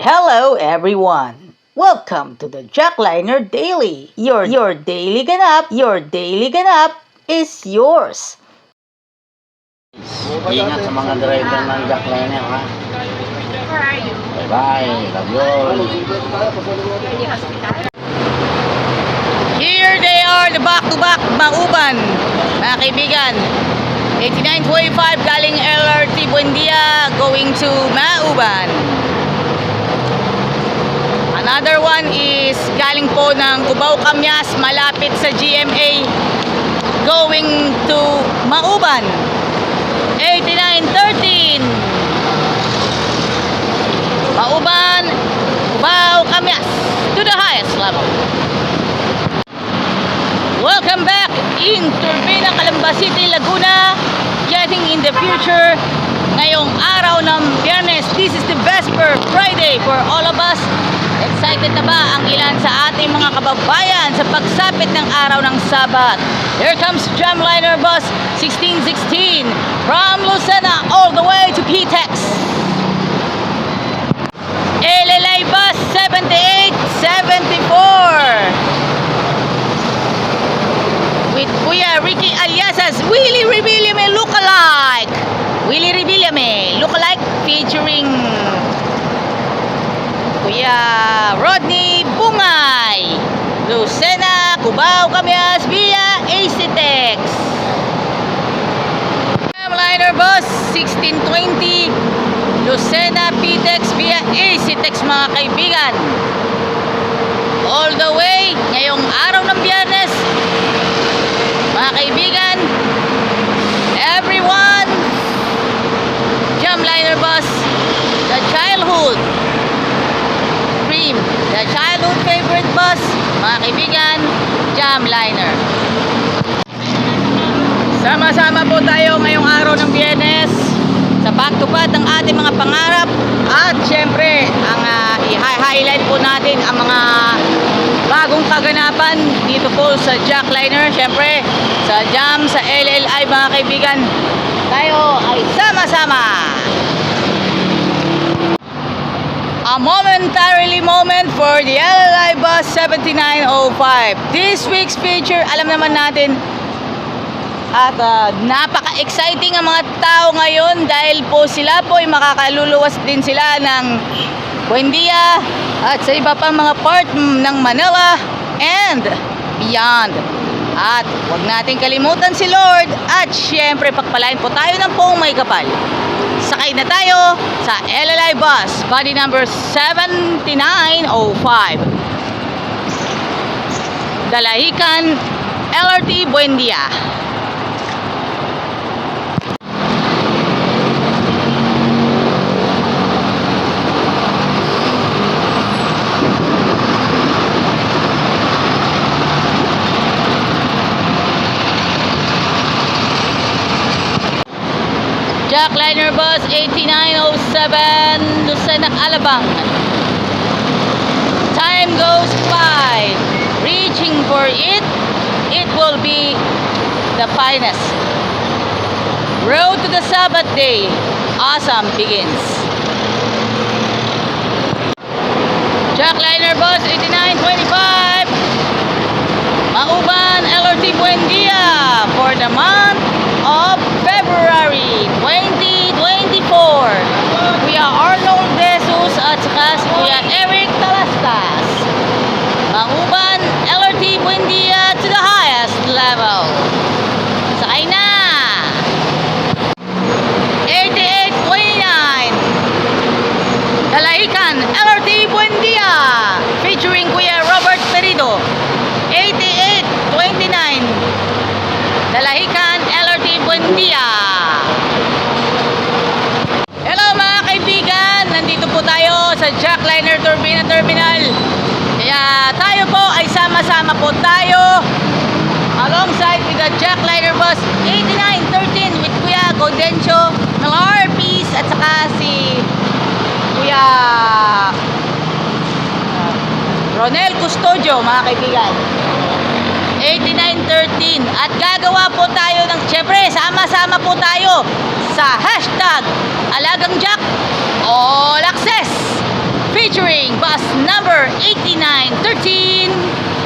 Hello everyone! Welcome to the Jackliner Daily. Your your daily ganap, your daily ganap is yours. Ingat sa mga driver ng jackliner ha. Where are you? Bye-bye. Love you? Here they are, the back-to-back Mauban. Mga kaibigan, 8925 galing LRT Buendia going to Mauban. Another one is galing po ng Cubao Camyas malapit sa GMA going to Mauban. 8913 Mauban, Cubao Camyas to the highest level. Welcome back in Turbina, Calamba City, Laguna. Getting in the future. Ngayong araw ng Biyernes, this is the Vesper Friday for all. Excited na ba ang ilan sa ating mga kababayan sa pagsapit ng araw ng Sabat? Here comes Jamliner Bus 1616 from Lucena all the way to PTEX. LLA Bus 7874 Cubao, Camias, via ACTEX. Liner Bus 1620 Lucena PTEX via ACTEX mga kaibigan. All the way ngayong araw ng biyernes mga kaibigan, everyone, Jamliner Bus, the childhood the childhood favorite bus, mga kaibigan, Jamliner. Sama-sama po tayo ngayong araw ng Biyernes. Sa pagtupad ng ating mga pangarap. At syempre ang ah, i-highlight po natin ang mga bagong kaganapan dito po sa Jackliner syempre sa Jam, sa LLI mga kaibigan. Tayo ay sama-sama a momentarily moment for the LLI Bus 7905 this week's feature alam naman natin at ah, napaka-exciting ang mga tao ngayon dahil po sila po ay makakaluluwas din sila ng Buendia at sa iba pang mga part ng Manila and beyond. At huwag natin kalimutan si Lord at syempre pagpalain po tayo ng poong may kapal. Sakay na tayo sa LLI bus, body number 7905. Dalahican, LRT Buendia. Jackliner bus 8907 Lucena Alabang. Time goes by. Reaching for it, it will be the finest. Road to the Sabbath day. Awesome begins. Jackliner bus 8925 Mauban LRT Buendia for the month of February 2024. Kuya Arnold Jesus at saka si Kuya Eric Talastas. Mauban LRT Buendia to the highest level. Sakay na! 8829 Dalahican LRT Buendia featuring Kuya Robert Perido 8829 Dalahican LRT Buendia Hello mga kaibigan nandito po tayo sa Jackliner Turbina Terminal. Kaya tayo po ay sama-sama po tayo alongside with the Jackliner Bus 8913 with Kuya Gaudencio Malar Peace at saka si Kuya uh, Ronel Custodio mga kaibigan. 8913 at gagawa po tayo ng syempre sama-sama po tayo sa hashtag Alagang Jack All Access featuring bus number 8913.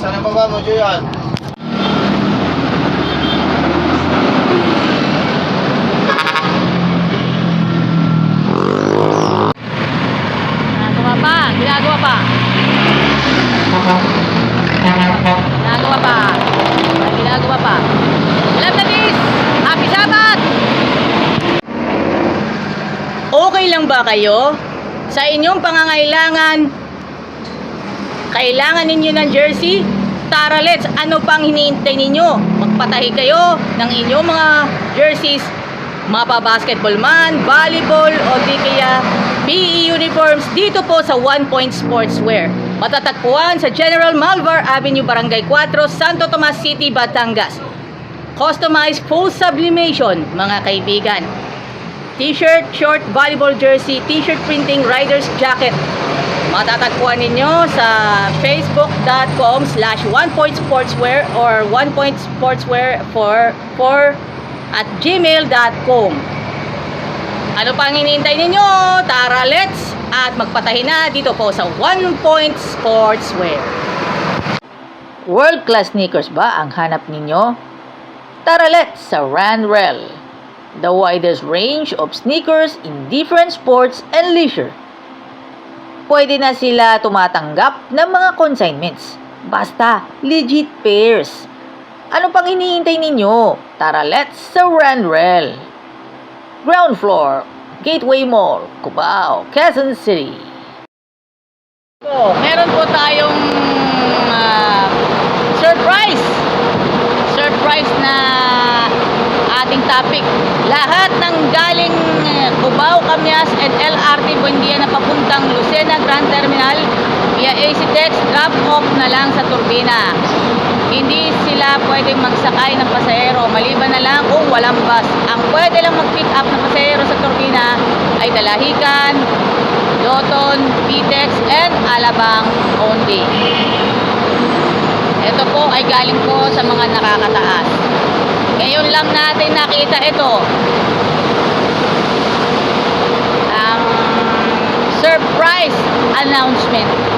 Ang baba mo, Julian? Ginagawa pa, ginagawa pa. Ginagawa pa. Ginagawa pa. Alam na this! Happy! Okay lang ba kayo? Sa inyong pangangailangan, kailangan ninyo ng jersey? Tara let's, ano pang hinihintay ninyo? Magpatahi kayo ng inyong mga jerseys mapa basketball man, volleyball o di kaya PE uniforms dito po sa One Point Sportswear. Matatagpuan sa General Malvar Avenue, Barangay 4, Santo Tomas City, Batangas. Customized full sublimation, mga kaibigan. T-shirt, short, volleyball jersey, t-shirt printing, rider's jacket. Matatagpuan ninyo sa facebook.com slash onepointsportswear or onepointsportswear for, for at gmail.com Ano pang hinihintay ninyo? Tara, let's! At magpatahi na dito po sa One Point Sportswear. World class sneakers ba ang hanap ninyo? Tara, let's sa Randrel. The widest range of sneakers in different sports and leisure. Pwede na sila tumatanggap ng mga consignments. Basta, legit pairs. Ano pang hinihintay ninyo? Tara, let's Randrel. Ground floor, Gateway Mall, Cubao, Quezon City. Po, meron po tayong ah, surprise. Surprise na ating topic. Lahat ng galing eh, Cubao, Camias, and LRT Buendia na papuntang Lucena Grand Terminal via AC Tex, drop off na lang sa turbina. Hindi sila pwedeng magsakay ng pasahero maliban na lang kung walang bus. Ang pwede lang mag-pick up ng pasahero sa turbina ay Dalahican, Doton, Pitex, and Alabang only. Ito po ay galing po sa mga nakakataas. Ngayon lang natin nakita ito. Ang surprise announcement